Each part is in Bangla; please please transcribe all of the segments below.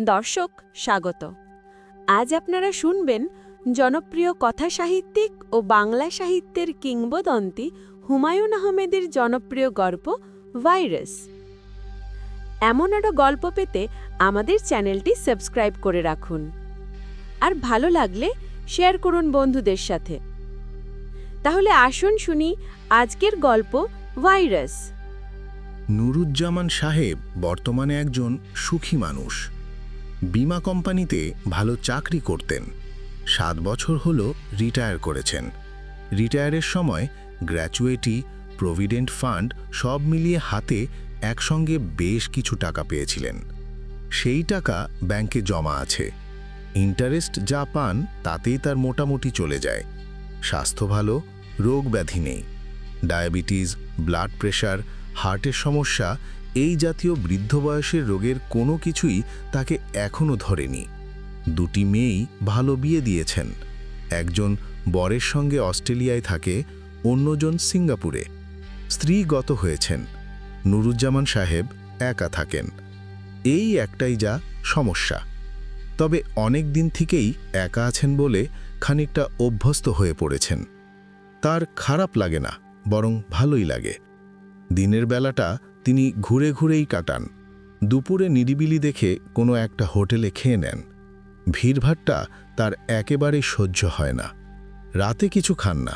দর্শক, স্বাগত। আজ আপনারা শুনবেন জনপ্রিয় কথা সাহিত্যিক ও বাংলা সাহিত্যের কিংবদন্তি হুমায়ুন আহমেদের জনপ্রিয় গল্প ভাইরাস। এমন আরও গল্প পেতে আমাদের চ্যানেলটি সাবস্ক্রাইব করে রাখুন। আর ভালো লাগলে শেয়ার করুন বন্ধুদের সাথে। তাহলে আসুন শুনি আজকের গল্প ভাইরাস। নুরুজ্জামান সাহেব বর্তমানে একজন সুখী মানুষ। বীমা কোম্পানিতে ভালো চাকরি করতেন। সাত বছর হল রিটায়ার করেছেন। রিটায়ারের সময় গ্র্যাচুয়েটি প্রভিডেন্ট ফান্ড সব মিলিয়ে হাতে একসঙ্গে বেশ কিছু টাকা পেয়েছিলেন। সেই টাকা ব্যাংকে জমা আছে। ইন্টারেস্ট যা পান তাতেই তার মোটামুটি চলে যায়। স্বাস্থ্য ভালো, রোগ ব্যাধি নেই। ডায়াবেটিস, ব্লাড প্রেশার, হার্টের সমস্যা এই জাতীয় বৃদ্ধ বয়সের রোগের কোনো কিছুই তাকে এখনও ধরেনি। দুটি মেয়েই ভালো বিয়ে দিয়েছেন। একজন বরের সঙ্গে অস্ট্রেলিয়ায় থাকে, অন্যজন সিঙ্গাপুরে। স্ত্রী গত হয়েছেন। নুরুজ্জামান সাহেব একা থাকেন। এই একটাই যা সমস্যা। তবে অনেক দিন থেকেই একা আছেন বলে খানিকটা অভ্যস্ত হয়ে পড়েছেন। তার খারাপ লাগে না, বরং ভালোই লাগে। দিনের বেলাটা তিনি ঘুরে ঘুরেই কাটান। দুপুরে নিরিবিলি দেখে কোনো একটা হোটেলে খেয়ে নেন। ভিড়ভাট্টা তার একেবারেই সহ্য হয় না। রাতে কিছু খান না।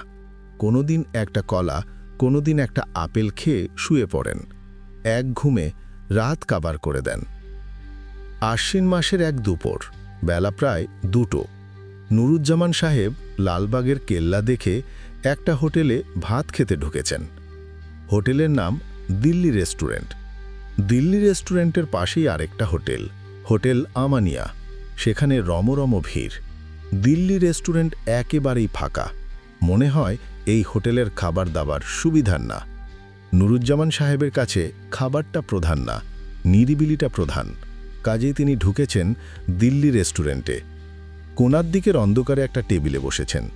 কোনোদিন একটা কলা, কোনোদিন একটা আপেল খেয়ে শুয়ে পড়েন। এক ঘুমে রাত কাবার করে দেন। আশ্বিন মাসের এক দুপুর, বেলা প্রায় দুটো। নুরুজ্জামান সাহেব লালবাগের কেল্লা দেখে একটা হোটেলে ভাত খেতে ঢুকেছেন। হোটেলের নাম দিল্লি রেস্টুরেন্ট। দিল্লি রেস্টুরেন্টের পাশেই আরেকটা হোটেল হোটেল আমানিয়া। সেখানে রমরম ভিড়। দিল্লি রেস্টুরেন্ট একেবারেই ফাঁকা। মনে হয় এই হোটেলের খাবার দাবার সুবিধার না। নুরুজ্জামান সাহেবের কাছে খাবারটা প্রধান না, নিরিবিলিটা প্রধান। কাজেই তিনি ঢুকেছেন দিল্লি রেস্টুরেন্টে। কোনার দিকের অন্ধকারে একটা টেবিলে বসেছেন।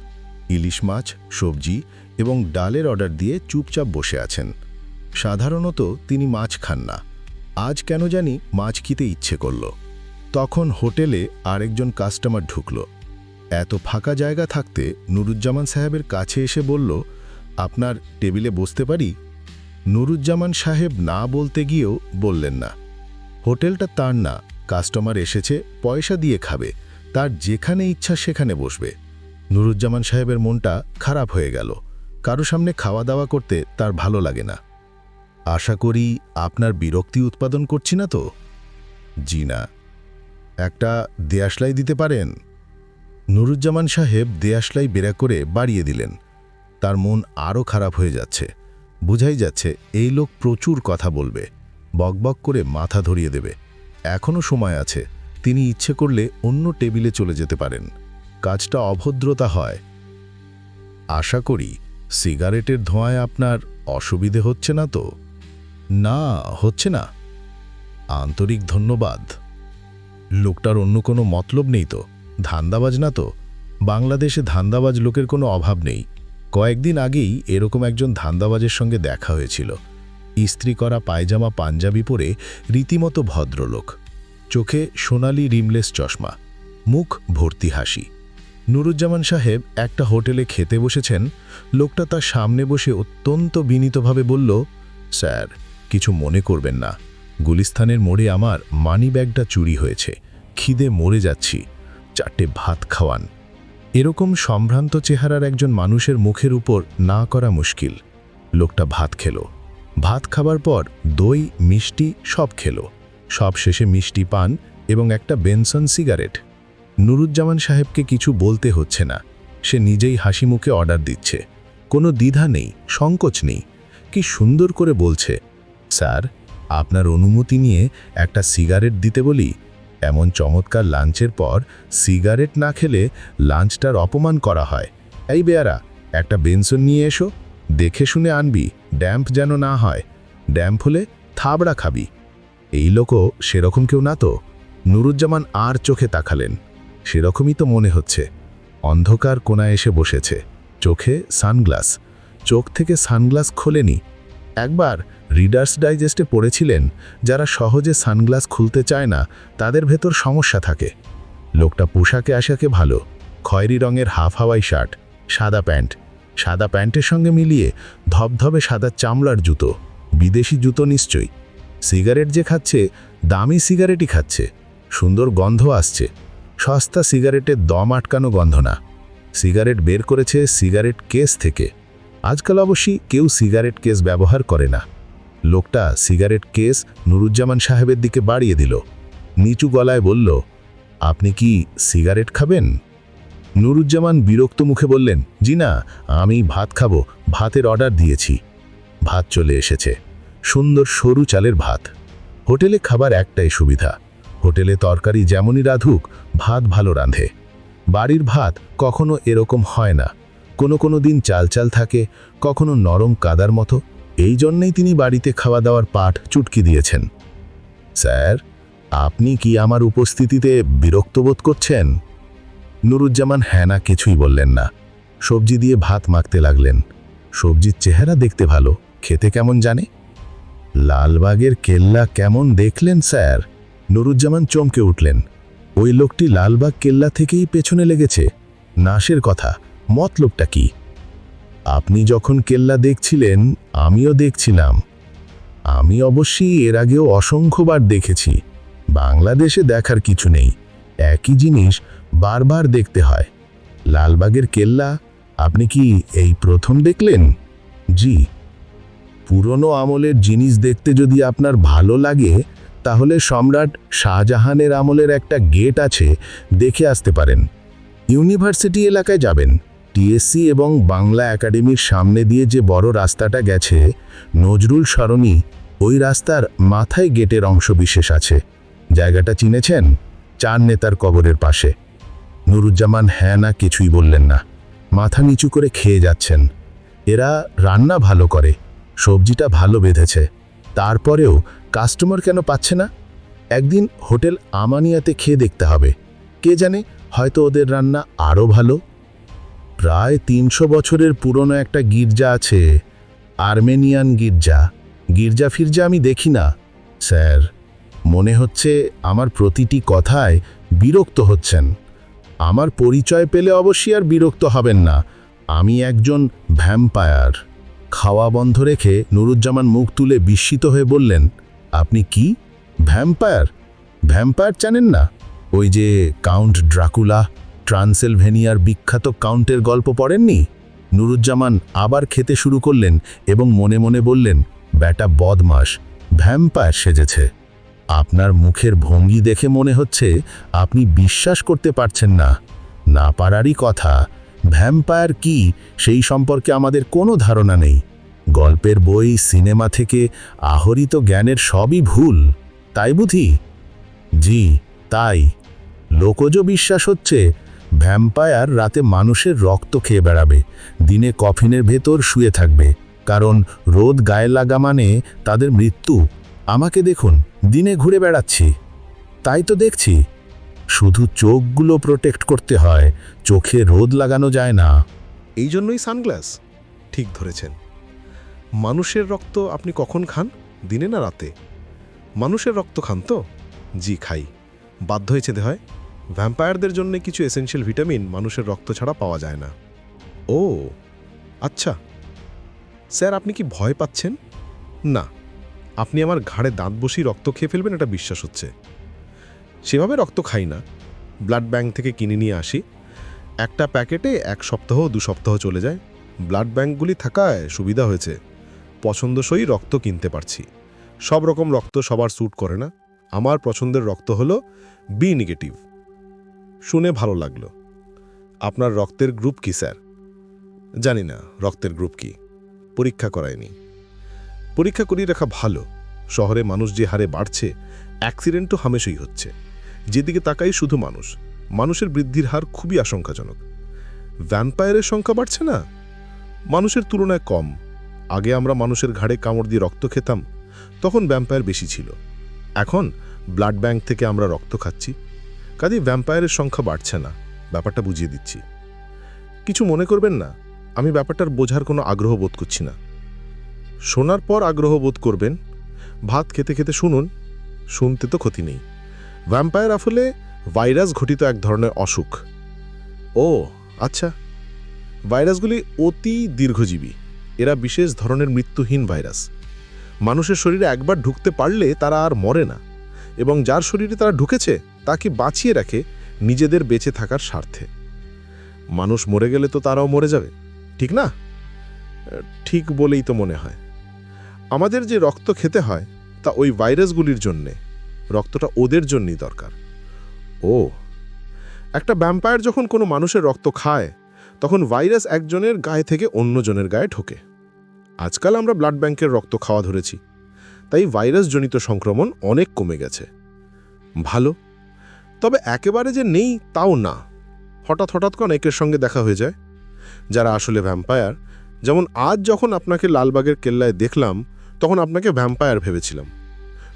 ইলিশ মাছ, সবজি এবং ডালের অর্ডার দিয়ে চুপচাপ বসে আছেন। সাধারণত তিনি মাছ খান না। আজ কেন জানি মাছ খেতে ইচ্ছে করল। তখন হোটেলে আরেকজন কাস্টমার ঢুকল। এত ফাঁকা জায়গা থাকতে নুরুজ্জামান সাহেবের কাছে এসে বলল, আপনার টেবিলে বসতে পারি? নুরুজ্জামান সাহেব না বলতে গিয়েও বললেন না। হোটেলটা তার না, কাস্টমার এসেছে, পয়সা দিয়ে খাবে, তার যেখানে ইচ্ছা সেখানে বসবে। নুরুজ্জামান সাহেবের মনটা খারাপ হয়ে গেল। কারও সামনে খাওয়া দাওয়া করতে তার ভালো লাগে না। আশা করি আপনার বিরক্তি উৎপাদন করছি না তো? জি না। একটা দেয়াশলাই দিতে পারেন? নুরুজ্জামান সাহেব দেয়াশলাই বেরা করে বাড়িয়ে দিলেন। তার মন আরও খারাপ হয়ে যাচ্ছে। বুঝাই যাচ্ছে এই লোক প্রচুর কথা বলবে। বকবক করে মাথা ধরিয়ে দেবে। এখনও সময় আছে। তিনি ইচ্ছে করলে অন্য টেবিলে চলে যেতে পারেন। কাজটা অভদ্রতা হয়। আশা করি সিগারেটের ধোঁয়ায় আপনার অসুবিধে হচ্ছে না তো? না, হচ্ছে না। আন্তরিক ধন্যবাদ। লোকটার অন্য কোনো মতলব নেই তো। ধান্দাবাজ না তো। বাংলাদেশে ধান্দাবাজ লোকের কোনো অভাব নেই। কয়েকদিন আগেই এরকম একজন ধান্দাবাজের সঙ্গে দেখা হয়েছিল। ইস্ত্রি করা পায়জামা পাঞ্জাবি পরে রীতিমতো ভদ্রলোক। চোখে সোনালি রিমলেস চশমা। মুখ ভর্তি হাসি। নুরুজ্জামান সাহেব একটা হোটেলে খেতে বসেছেন। লোকটা তার সামনে বসে অত্যন্ত বিনীতভাবে বলল, স্যার কিছু মনে করবেন না। গুলিস্থানের মোড়ে আমার মানি ব্যাগটা চুরি হয়েছে। খিদে মরে যাচ্ছি। চারটে ভাত খাওয়ান। এরকম সম্ভ্রান্ত চেহারার একজন মানুষের মুখের উপর না করা মুশকিল। লোকটা ভাত খেলো। ভাত খাবার পর দই, মিষ্টি সব খেলো। সব শেষে মিষ্টি পান এবং একটা বেনসন সিগারেট। নুরুজ্জামান সাহেবকে কিছু বলতে হচ্ছে না। সে নিজেই হাসি মুখে অর্ডার দিচ্ছে। কোনো দ্বিধা নেই, সংকোচ নেই। কি সুন্দর করে বলছে। স্যার, আপনার অনুমতি নিয়ে একটা সিগারেট দিতে বলি। এমন চমৎকার লাঞ্চের পর সিগারেট না খেলে লাঞ্চটার অপমান করা হয়। এই বেয়ারা, একটা বেনসন নিয়ে এসো। দেখে শুনে আনবি, ড্যাম্প যেন না হয়। ড্যাম্প হলে থাবড়া খাবি। এই লোকও সেরকম কেউ না তো। নুরুজ্জামান আর চোখে তাকালেন। সেরকমই তো মনে হচ্ছে। অন্ধকার কোনায় এসে বসেছে। চোখে সানগ্লাস। চোখ থেকে সানগ্লাস খোলেনি। একবার রিডার্স ডাইজেস্টে পড়েছিলেন, যারা সহজে সানগ্লাস খুলতে চায় না, তাদের ভেতর সমস্যা থাকে। লোকটা পোশাকে আশাকে ভালো, খয়েরি রঙের হাফ হাওয়াই শার্ট, সাদা প্যান্ট, সাদা প্যান্টের সঙ্গে মিলিয়ে ধবধবে সাদা চামড়ার জুতো, বিদেশি জুতো নিশ্চয়ই। সিগারেট যে খাচ্ছে, দামি সিগারেটই খাচ্ছে, সুন্দর গন্ধ আসছে, সস্তা সিগারেটের দম আটকানো গন্ধ না। সিগারেট বের করেছে সিগারেট কেস থেকে। আজকাল অবশ্যই কেউ সিগারেট কেস ব্যবহার করে না। লোকটা সিগারেট কেস নুরুজ্জামান সাহেবের দিকে বাড়িয়ে দিল। নিচু গলায় বলল, আপনি কি সিগারেট খাবেন? নুরুজ্জামান বিরক্ত মুখে বললেন, জি না, আমি ভাত খাব, ভাতের অর্ডার দিয়েছি। ভাত চলে এসেছে। সুন্দর সরু চালের ভাত। হোটেলে খাবার একটাই সুবিধা। হোটেলে তরকারি যেমনই রাধুক, ভাত ভালো রাঁধে। বাড়ির ভাত কখনো এরকম হয় না। কোনো কোনো দিন চাল চাল থাকে, কখনো নরম কাদার মতো। এই জন্যেই তিনি বাড়িতে খাওয়া দাওয়ার পাঠ চুটকি দিয়েছেন। স্যার, আপনি কি আমার উপস্থিতিতে বিরক্ত বোধ করছেন? নুরুজ্জামান হ্যাঁ না কিছুই বললেন না। সবজি দিয়ে ভাত মাখতে লাগলেন। সবজির চেহারা দেখতে ভালো, খেতে কেমন জানে? লালবাগের কেল্লা কেমন দেখলেন, স্যার? নুরুজ্জামান চমকে উঠলেন। ওই লোকটি লালবাগ কেল্লা থেকেই পেছনে লেগেছে। নাশের কথা। মতলবটা কি? আপনি যখন কেল্লা দেখছিলেন, আমিও দেখছিলাম। আমি অবশ্যই এর আগেও অসংখ্যবার দেখেছি। বাংলাদেশে দেখার কিছু নেই। একই জিনিস বারবার দেখতে হয়। লালবাগের কেল্লা, আপনি কি এই প্রথম দেখলেন? জি। পুরনো আমলের জিনিস দেখতে যদি আপনার ভালো লাগে, তাহলে সম্রাট শাহজাহানের আমলের একটা গেট আছে, দেখে আসতে পারেন। ইউনিভার্সিটি এলাকায় যাবেন। টিএসসি এবং বাংলা একাডেমির সামনে দিয়ে যে বড় রাস্তাটা গেছে, নজরুল সরণি, ওই রাস্তার মাথায় গেটের অংশ বিশেষ আছে। জায়গাটা চিনেছেন? চার নেতার কবরের পাশে। নুরুজ্জামান হ্যাঁ না কিছুই বললেন না। মাথা নিচু করে খেয়ে যাচ্ছেন। এরা রান্না ভালো করে, সবজিটা ভালো বেঁধেছে। তারপরেও কাস্টমার কেন পাচ্ছে না? একদিন হোটেল আমানিয়াতে খেয়ে দেখতে হবে। কে জানে, হয়তো ওদের রান্না আরও ভালো। প্রায় তিনশো বছরের পুরনো একটা গির্জা আছে, আর্মেনিয়ান গির্জা। গির্জা ফির্জা আমি দেখি না, স্যার। মনে হচ্ছে আমার প্রতিটি কথায় বিরক্ত হচ্ছেন। আমার পরিচয় পেলে অবশ্যই আর বিরক্ত হবেন না। আমি একজন ভ্যাম্পায়ার। খাওয়া বন্ধ রেখে নুরুজ্জামান মুখ তুলে বিস্মিত হয়ে বললেন, আপনি কি? ভ্যাম্পায়ার? ভ্যাম্পায়ার জানেন না? ওই যে কাউন্ট ড্রাকুলা? ট্রান্সেলভেনিয়ার বিখ্যাত কাউন্টের গল্প পড়েননি? নুরুজ্জামান আবার খেতে শুরু করলেন এবং মনে মনে বললেন, ব্যাটা বদমাস ভ্যাম্পায়ার সেজেছে। আপনার মুখের ভঙ্গি দেখে মনে হচ্ছে আপনি বিশ্বাস করতে পারছেন না। না পারারই কথা, ভ্যাম্পায়ার কি সেই সম্পর্কে আমাদের কোনো ধারণা নেই। গল্পের বই, সিনেমা থেকে আহরিত জ্ঞানের সবই ভুল, তাই বুঝি? জি, তাই। লোকজ বিশ্বাস হচ্ছে ভ্যাম্পায়ার রাতে মানুষের রক্ত খেয়ে বেড়াবে, দিনে কফিনের ভেতর শুয়ে থাকবে, কারণ রোদ গায়ে লাগা মানে তাদের মৃত্যু। আমাকে দেখুন, দিনে ঘুরে বেড়াচ্ছি। তাই তো দেখছি। শুধু চোখগুলো প্রোটেক্ট করতে হয়, চোখে রোদ লাগানো যায় না। এই জন্যই সানগ্লাস। ঠিক ধরেছেন। মানুষের রক্ত আপনি কখন খান? দিনে না রাতে? মানুষের রক্ত খান তো? জি, খাই। বাধ্য হয়ে যেতে হয়। ভ্যাম্পায়ারদের জন্য কিছু এসেনশিয়াল ভিটামিন মানুষের রক্ত ছাড়া পাওয়া যায় না। ও আচ্ছা। স্যার, আপনি কি ভয় পাচ্ছেন? না। আপনি আমার ঘাড়ে দাঁত বসিয়ে রক্ত খেয়ে ফেলবেন, এটা বিশ্বাস হচ্ছে। সেভাবে রক্ত খাই না। ব্লাড ব্যাংক থেকে কিনে নিয়ে আসি। একটা প্যাকেটে এক সপ্তাহ, দু সপ্তাহ চলে যায়। ব্লাড ব্যাঙ্কগুলি থাকায় সুবিধা হয়েছে। পছন্দসই রক্ত কিনতে পারছি। সব রকম রক্ত সবার স্যুট করে না। আমার পছন্দের রক্ত হলো বি নেগেটিভ শুনে ভালো লাগল। আপনার রক্তের গ্রুপ কি, স্যার? জানি না, রক্তের গ্রুপ কি। পরীক্ষা করায়নি। পরীক্ষা করিয়ে রাখা ভালো। শহরে মানুষ যে হারে বাড়ছে, অ্যাক্সিডেন্টও হামেশই হচ্ছে। যেদিকে তাকাই শুধু মানুষ। মানুষের বৃদ্ধির হার খুবই আশঙ্কাজনক। ভ্যাম্পায়ারের সংখ্যা বাড়ছে না? মানুষের তুলনায় কম। আগে আমরা মানুষের ঘাড়ে কামড় দিয়ে রক্ত খেতাম, তখন ভ্যাম্পায়ার বেশি ছিল। এখন ব্লাড ব্যাংক থেকে আমরা রক্ত খাচ্ছি। কাজে ভ্যাম্পায়ারের সংখ্যা বাড়ছে না, ব্যাপারটা বুঝিয়ে দিচ্ছি। কিছু মনে করবেন না, আমি ব্যাপারটার বোঝার কোনো আগ্রহ বোধ করছি না। শোনার পর আগ্রহ বোধ করবেন, ভাত খেতে খেতে শুনুন, শুনতে তো ক্ষতি নেই। ভ্যাম্পায়ার আসলে ভাইরাস ঘটিত এক ধরনের অসুখ। ও আচ্ছা। ভাইরাসগুলি অতি দীর্ঘজীবী, এরা বিশেষ ধরনের মৃত্যুহীন ভাইরাস মানুষের শরীরে একবার ঢুকতে পারলে তারা আর মরে না, এবং যার শরীরে তারা ঢুকেছে তাকে বাঁচিয়ে রাখে নিজেদের বেঁচে থাকার স্বার্থে। মানুষ মরে গেলে তো তারাও মরে যাবে, ঠিক না? ঠিক বলেই তো মনে হয়। আমাদের যে রক্ত খেতে হয়, তা ওই ভাইরাসগুলির জন্যে। রক্তটা ওদের জন্যই দরকার। ও, একটা ভ্যাম্পায়ার যখন কোনো মানুষের রক্ত খায়, তখন ভাইরাস একজনের গায়ে থেকে অন্যজনের গায়ে ঢোকে। আজকাল আমরা ব্লাড ব্যাংকের রক্ত খাওয়া ধরেছি, তাই ভাইরাসজনিত সংক্রমণ অনেক কমে গেছে। ভালো? তবে একেবারে যে নেই তাও না। হঠাৎ হঠাৎ করে অনেকের সঙ্গে দেখা হয়ে যায়। যারা আসলে ভ্যাম্পায়ার যেমন আজ যখন আপনাকে লালবাগের কেল্লায় দেখলাম, তখন আপনাকে ভ্যাম্পায়ার ভেবেছিলাম।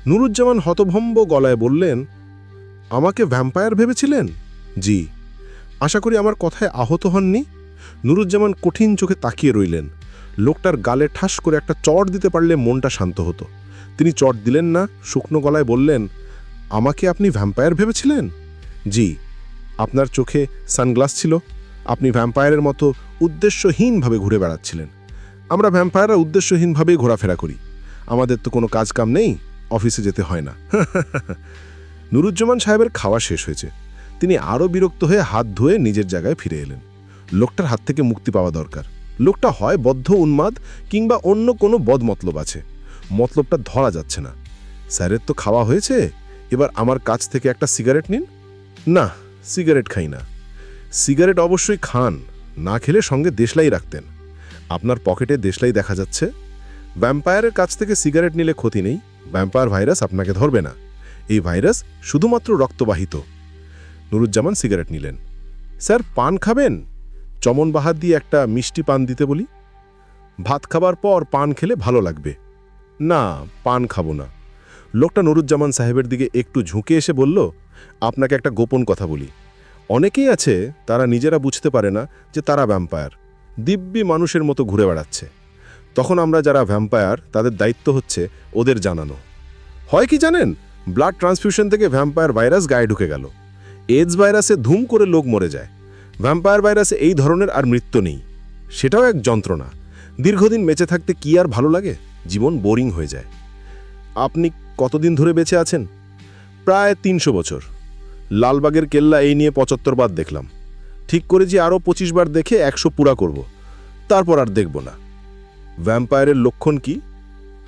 নুরুজ্জামান হতভম্ব গলায় বললেন, আমাকে ভ্যাম্পায়ার ভেবেছিলেন? জি। আশা করি আমার কথায় আহত হননি। নুরুজ্জামান কঠিন চোখে তাকিয়ে রইলেন। লোকটার গালে ঠাস করে একটা চট দিতে পারলে মনটা শান্ত হতো। তিনি চট দিলেন না, শুকনো গলায় বললেন আমাকে আপনি ভ্যাম্পায়ার ভেবেছিলেন? জি, আপনার চোখে সানগ্লাস ছিল। আপনি ভ্যাম্পায়ারের মতো উদ্দেশ্যহীনভাবে ঘুরে বেড়াচ্ছিলেন। আমরা ভ্যাম্পায়াররা উদ্দেশ্যহীনভাবেই ঘোরাফেরা করি। আমাদের তো কোনো কাজ কাম নেই, অফিসে যেতে হয় না। নুরুজ্জামান সাহেবের খাওয়া শেষ হয়েছে। তিনি আরও বিরক্ত হয়ে হাত ধুয়ে নিজের জায়গায় ফিরে এলেন। লোকটার হাত থেকে মুক্তি পাওয়া দরকার। লোকটা হয় বদ্ধ উন্মাদ কিংবা অন্য কোনো বদ মতলব আছে। মতলবটা ধরা যাচ্ছে না। স্যারের তো খাওয়া হয়েছে এবার আমার কাছ থেকে একটা সিগারেট নিন? না, সিগারেট খাই না। সিগারেট অবশ্যই খান, না খেলে সঙ্গে দেশলাই রাখতেন। আপনার পকেটে দেশলাই দেখা যাচ্ছে। ভ্যাম্পায়ারের কাছ থেকে সিগারেট নিলে ক্ষতি নেই ভ্যাম্পায়ার ভাইরাস আপনাকে ধরবে না। এই ভাইরাস শুধুমাত্র রক্তবাহিত। নুরুজ্জামান সিগারেট নিলেন। স্যার, পান খাবেন? চমন বাহার দিয়ে একটা মিষ্টি পান দিতে বলি। ভাত খাবার পর পান খেলে ভালো লাগবে। না, পান খাব না। লোকটা নুরুজ্জামান সাহেবের দিকে একটু ঝুঁকে এসে বলল, আপনাকে একটা গোপন কথা বলি। অনেকেই আছে, তারা নিজেরা বুঝতে পারে না যে তারা ভ্যাম্পায়ার দিব্যি মানুষের মতো ঘুরে বেড়াচ্ছে। তখন আমরা যারা ভ্যাম্পায়ার তাদের দায়িত্ব হচ্ছে ওদের জানানো। হয় কি জানেন? ব্লাড ট্রান্সফিউশন থেকে ভ্যাম্পায়ার ভাইরাস গায়ে ঢুকে গেল। এডস ভাইরাসে ধুম করে লোক মরে যায়। ভ্যাম্পায়ার ভাইরাসে এই ধরনের আর মৃত্যু নেই। সেটাও এক যন্ত্রণা। দীর্ঘদিন বেঁচে থাকতে কি আর ভালো লাগে? জীবন বোরিং হয়ে যায়। আপনি কতদিন ধরে বেঁচে আছেন? প্রায় তিনশো বছর। লালবাগের কেল্লা এই নিয়ে পঁচাত্তর বার দেখলাম। ঠিক করেছি আরও পঁচিশ বার দেখে একশো পুরা করব। তারপর আর দেখব না। ভ্যাম্পায়ারের লক্ষণ কি?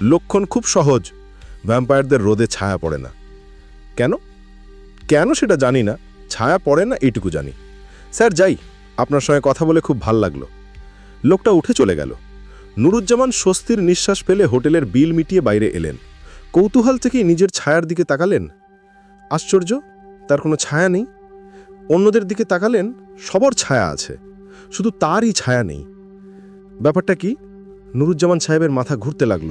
লক্ষণ খুব সহজ। ভ্যাম্পায়ারদের রোদে ছায়া পড়ে না। কেন? কেন সেটা জানি না। ছায়া পড়ে না এটুকু জানি। স্যার, যাই, আপনার সঙ্গে কথা বলে খুব ভালো লাগল। লোকটা উঠে চলে গেল। নুরুজ্জামান স্বস্তির নিঃশ্বাস ফেলে হোটেলের বিল মিটিয়ে বাইরে এলেন। কৌতূহল থেকেই নিজের ছায়ার দিকে তাকালেন। আশ্চর্য, তার কোনো ছায়া নেই। অন্যদের দিকে তাকালেন, সবর ছায়া আছে, শুধু তারই ছায়া নেই। ব্যাপারটা কি? নুরুজ্জামান সাহেবের মাথা ঘুরতে লাগল।